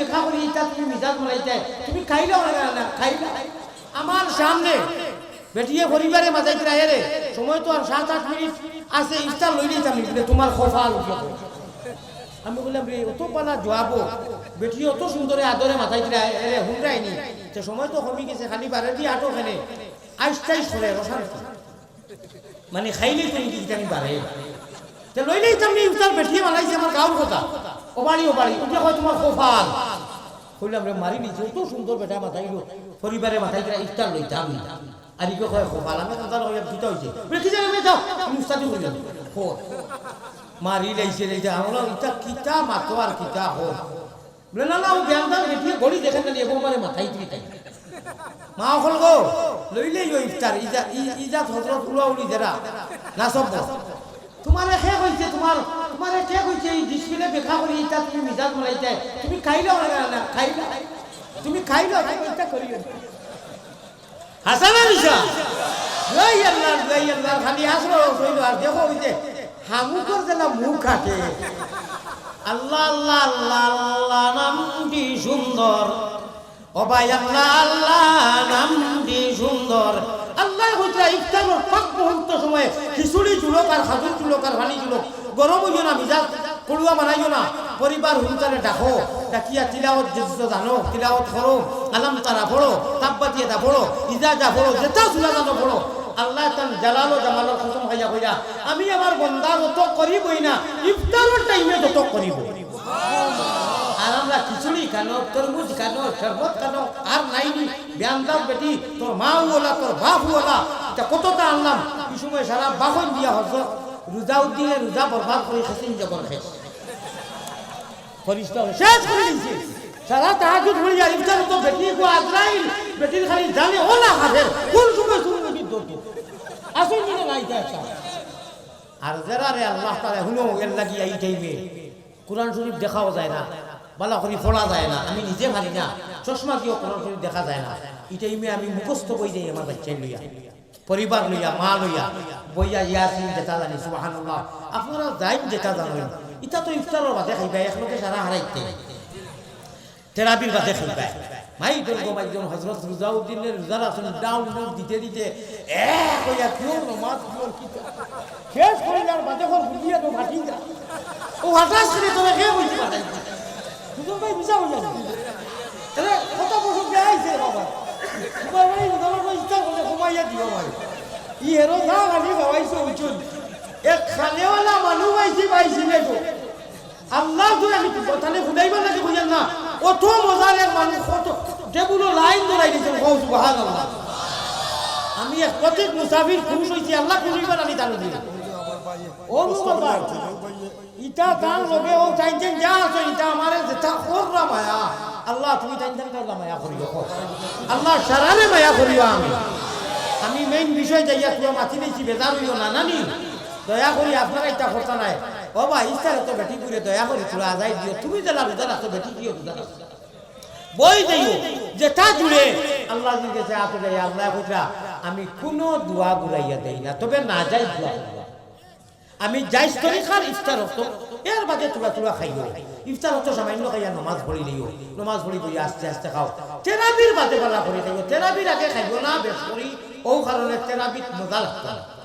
দেখা করি এটা তুমি মিজাজ মারাইতে তুমি খাইলে আমার সামনে বেটিয়ে পরিবারে মাঝাইতে রাহে রে। সময় তো আর সাত আট মিনিট আছে, ইফতার লই তোমার আমি বললাম, রে, অত পালা জোয়াবো। বেটি অত সুন্দরে আদরে মাথায় দিলা রে হুন্ডাইনি সে সময় তো কমি গেছে, খালি বারে দিয়ে আটো আইসটাই সরে মানে খাইলে তুমি কি জানি বারে লইলেই বেঠিয়ে বানাইছে, আমার গাঁর কথা। ও বাড়ি ও বাড়ি তোমার কপাল? কইলাম রে, মারি নিছে তো সুন্দর বেটা মাথায় গেল পরিবারে মাথায় গেলে ইফতার লইতাম আর ইকে কয় বলে, কি মানে ইজা ইজা তোমারে তোমার, তোমারে কে এই ডিসপ্লে দেখা করি এটা তুমি মিজাজ মারাইতে তুমি খাইলো না না খাইলো। তুমি খাইলো তুমি এটা করিও হাসানা নিশা জয় আল্লাহ জয় আল্লাহ। খালি হাসলো কইলো আর দেখো ওই হামুকর যেন মুখ কাটে। আল্লাহ আল্লাহ আল্লাহ আল্লাহ নামটি সুন্দর। ও ভাই আল্লাহ আল্লাহ নামটি সুন্দর। আল্লাহ হইতে ইফতারের পাক মুহূর্ত সময় খিচুড়ি চুলক আর খাজুর চুলক আর ভানি চুলক গরম হইও না মিজাজ। পড়ুয়া বানাইও না। পরিবার হুমতারে ডাকো। ডাকিয়া তিলাওত যেতে জানো তিলাওত করো আলাম তারা পড়ো তাব্বাতি এটা পড়ো ইজাজা পড়ো যেটা চুলা জানো পড়ো আল্লাহ তান জালালো জামালো খসম খাইয়া কইরা আমি আমার বন্দা যত করিবই না ইফতারের টাইমে যত করিব আর আমরা খিচুড়ি খানো তরমুজ খানো শরবত খানো আর নাইনি ব্যান্দার বেটি তোর মা ওলা তোর বাপ ওলা এটা কতটা আনলাম? এই সময় সারা বাহন দিয়া হজরত রোজা উদ্দিনে রোজা বরবাদ করে খেসিন জবর খেস ফরিস্তা শেষ করে দিয়েছে সারা হয়ে যায় তো বেটি কো আজরাইল বেটির খালি জানে ও না হাফের কোন সময় দিনে নাই আর যারা রে আল্লাহ তাআলা হুনো এর লাগি শরীফ দেখাও যায় না, বালা করি পড়া যায় না, আমি নিজে পারি না। চশমা দিয়েও কোরআন শরীফ দেখা যায় না? এই টাইমে আমি মুখস্থ বই যাই আমার বাচ্চাই লইয়া পরিবার লইয়া, মা লইয়া, বইয়া ইয়াসিন যেটা জানি, সুবহানাল্লাহ। আপনারা যাইন যেটা জানেন ইটা তো ইফতারের বাদে খাইবা একলগে সারা হারাইতে তেরাবির বাদে খাইবা মাই হজরত রুজাউদ্দিনের আসুন ডাউন দিতে দিতে এক হইয়া নমাজ বাদে হল বুঝিয়া তো যা। ও ভাই কত বাবা তোমার ভাই তোমার ভাই ইচ্ছা করলে ঘুমাইয়া দিও ভাই। ই আল্লাহ তো আমি বুঝেন। না অত মজার এক মানুষ লাইন ধরাই দিয়েছেন আমি এক প্রত্যেক মুসাফির খুশ আল্লাহ খুশ হইবার আমি ইটা তার লগে ও টাইনছেন যা ইটা আমারে যেটা মায়া। আল্লাহ, তুমি আল্লাহ সারারে মায়া করিও আমি। আমি মেইন বিষয় যাইয়া তুই মাতি নিয়েছি বেজার হইও না নানি দয়া করি আপনারা এটা কথা নাই। ও বা ইস্তারে তো বেটি করে দয়া করি তোরা আজাই দিও তুমি জেলা রোজার আছো, বেটি দিও বই দিও যেটা জুড়ে আল্লাহ জিজ্ঞেসে আপনি আল্লাহ কইরা আমি কোনো দোয়া ঘুরাইয়া দেই না, তবে না যাই দোয়া। আমি যাইস তরিকার ইফতার হতো এর বাদে তুলা তুলা খাইও। ইফতার হতো, সামান্য খাইয়া নমাজ পড়ি দিও। নমাজ পড়ি বই আস্তে আস্তে খাও। তেরাবির বাদে পালা করে দিও তেরাবির আগে খাইও না বেশ করি ও কারণে তেরাবিত মজা লাগতো না